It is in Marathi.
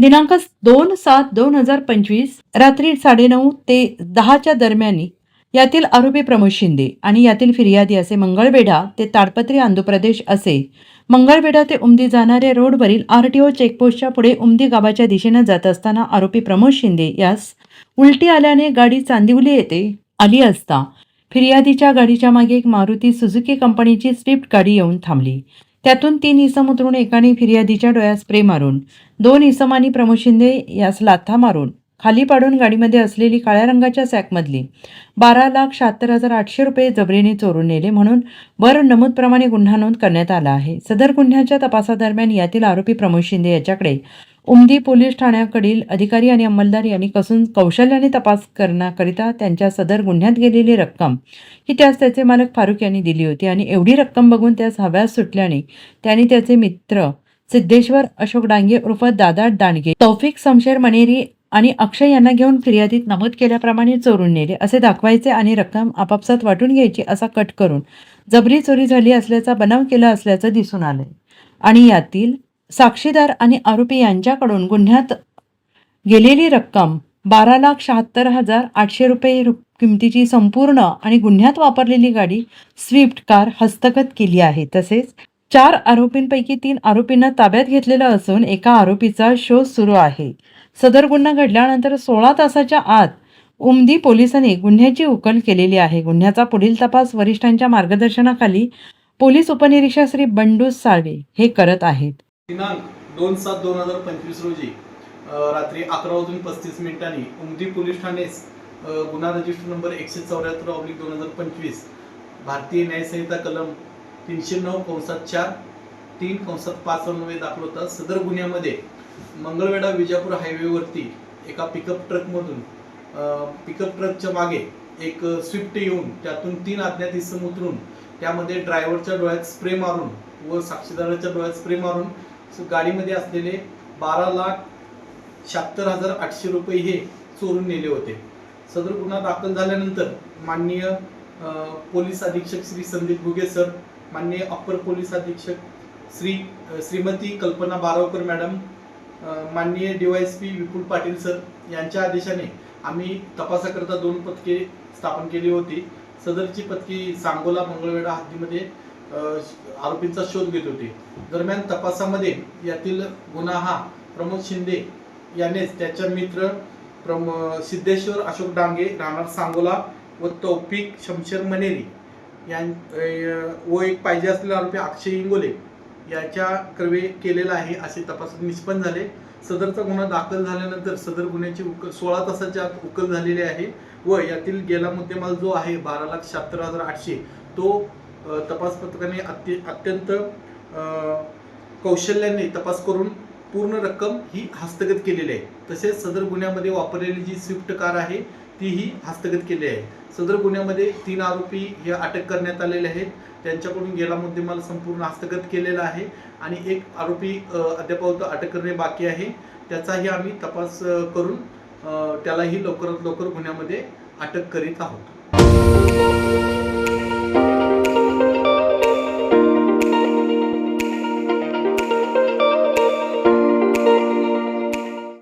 दिनांक दोन सात दोन हजार पंचवीस रात्री साडेनऊ ते दहाच्या दरम्यान यातील आरोपी प्रमोद शिंदे आणि यातील फिर्यादी असे मंगळवेढा ते ताडपत्री आंध्र प्रदेश असे. मंगळवेढा ते उमदी जाणाऱ्या रोडवरील आरटीओ चेकपोस्टच्या पुढे उमदी गावाच्या दिशेनं जात असताना आरोपी प्रमोद शिंदे यास उलटी आल्याने गाडी चांदिवली येथे आली असता फिर्यादीच्या गाडीच्या मागे एक मारुती सुझुकी कंपनीची स्विफ्ट गाडी येऊन थांबली. त्यातून तीन इसम उतरून एकाने फिर्यादीच्या डोळ्यात स्प्रे मारून दोन इसमांनी प्रमोद शिंदे यास लाथा मारून खाली पाडून गाडीमध्ये असलेली काळ्या रंगाच्या सॅकमधली बारा लाख शहात्तर हजार आठशे रुपये जबरीने चोरून नेले म्हणून वर नमूदप्रमाणे गुन्हा नोंद करण्यात आला आहे. सदर गुन्ह्याच्या तपासादरम्यान यातील आरोपी प्रमोद शिंदे याच्याकडे उमदी पोलीस ठाण्याकडील अधिकारी आणि अंमलदार यांनी कसून कौशल्याने तपास करण्याकरिता त्यांच्या सदर गुन्ह्यात गेलेली रक्कम ही त्यास त्याचे मालक फारुक यांनी दिली होती आणि एवढी रक्कम बघून त्यास हव्यास सुटल्याने त्यांनी त्याचे मित्र सिद्धेश्वर अशोक डांगे उर्फ दादा दांडगे तौफिक समशेर मनेरी आणि अक्षय यांना घेऊन फिर्यादीत नमूद केल्याप्रमाणे चोरून नेले. असे दाखवायचे आणि रक्कम आपापसात वाटून घ्यायची असा कट करून जबरी चोरी झाली असल्याचा बनाव केला असल्याचं दिसून आलंय. आणि यातील साक्षीदार आणि आरोपी यांच्याकडून गुन्ह्यात गेलेली रक्कम बारा लाख शहात्तर हजार आठशे रुपये रु- किमतीची संपूर्ण आणि गुन्ह्यात वापरलेली गाडी स्विफ्ट कार हस्तगत केली आहे. तसेच चार आरोपींपैकी तीन आरोपींना ताब्यात घेतलेलं असून एका आरोपीचा शोध सुरू आहे. सदर गुन्हा घडल्यानंतर सोळा तासाच्या आत उमदी पोलिसांनी गुन्ह्याची उकल केलेली आहे. गुन्ह्याचा पुढील तपास वरिष्ठांच्या मार्गदर्शनाखाली पोलीस उपनिरीक्षक श्री बंडू साळवे हे करत आहेत. दिनांक दोन सात दोन हजार पंचवीस रोजी रात्री अकरा वाजून पस्तीस मिनिटांनी उमदी पोलीस ठाणेस गुन्हा रजिस्टर नंबर एकशे चौऱ्याहत्तर ऑब्लिक दोन हजार पंचवीस भारतीय न्यायसंहिता कलम तीनशे नऊ कंसात चार तीन कंसात पाच अन्वये दाखल होता. सदर गुन्ह्यामध्ये मंगळवेढा विजापूर हायवेवरती एका पिकअप ट्रकमधून पिकअप ट्रकच्या मागे एक स्विफ्ट येऊन त्यातून तीन अज्ञात इसम उतरून त्यामध्ये ड्रायव्हरच्या डोळ्यात स्प्रे मारून व साक्षीदाराच्या डोळ्यात स्प्रे मारून गाडीमध्ये असलेले बारा लाख शहात्तर हजार आठशे रुपये हे चोरून नेले होते. सदर गुन्हा दाखल झाल्यानंतर माननीय पोलीस अधीक्षक श्री संदीप घुगे सर माननीय अप्पर पोलीस अधीक्षक श्री श्रीमती कल्पना बारावकर मॅडम अ, माननीय पी विपुल पाटील सर यांच्या आदेशाने आम्ही तपासाकरता दोन पथके स्थापन केली होती. सदरची पथकी सांगोला मंगळवेढा हद्दीमध्ये आरोपींचा शोध घेत होते. दरम्यान तपासामध्ये यातील गुन्हा हा प्रमोद शिंदे यानेच त्याच्या मित्र प्रम सिद्धेश्वर अशोक डांगे राहणार सांगोला व तौफिक शमशेर मनेरी यां व एक पाहिजे असलेला आरोपी अक्षय इंगोले याच्या क्रवे केलेला आहे असे तपासात निष्पन्न झाले. सदरचा गुन्हा दाखल झाल्यानंतर सदर गुन्ह्याची उकल सोळा तासाच्या आत उकल झालेली आहे व यातील गेला मुद्देमाल जो आहे बारा लाख शहात्तर हजार आठशे तो तपास पथकाने अत्य अत्यंत कौशल्याने तपास करून पूर्ण रक्कम ही हस्तगत केलेली आहे. तसेच सदर गुन्ह्यामध्ये वापरलेली जी स्विफ्ट कार आहे तीही हस्तगत केली आहे. सदर गुन्ह्यामध्ये तीन आरोपी हे अटक करण्यात आलेले आहेत. त्यांच्याकडून गेला मुद्देमाल संपूर्ण हस्तगत केलेला आहे आणि एक आरोपी अद्यापावत अटक करणे बाकी आहे. त्याचाही आम्ही तपास करून त्यालाही लवकरात लवकर गुन्ह्यामध्ये अटक करीत आहोत.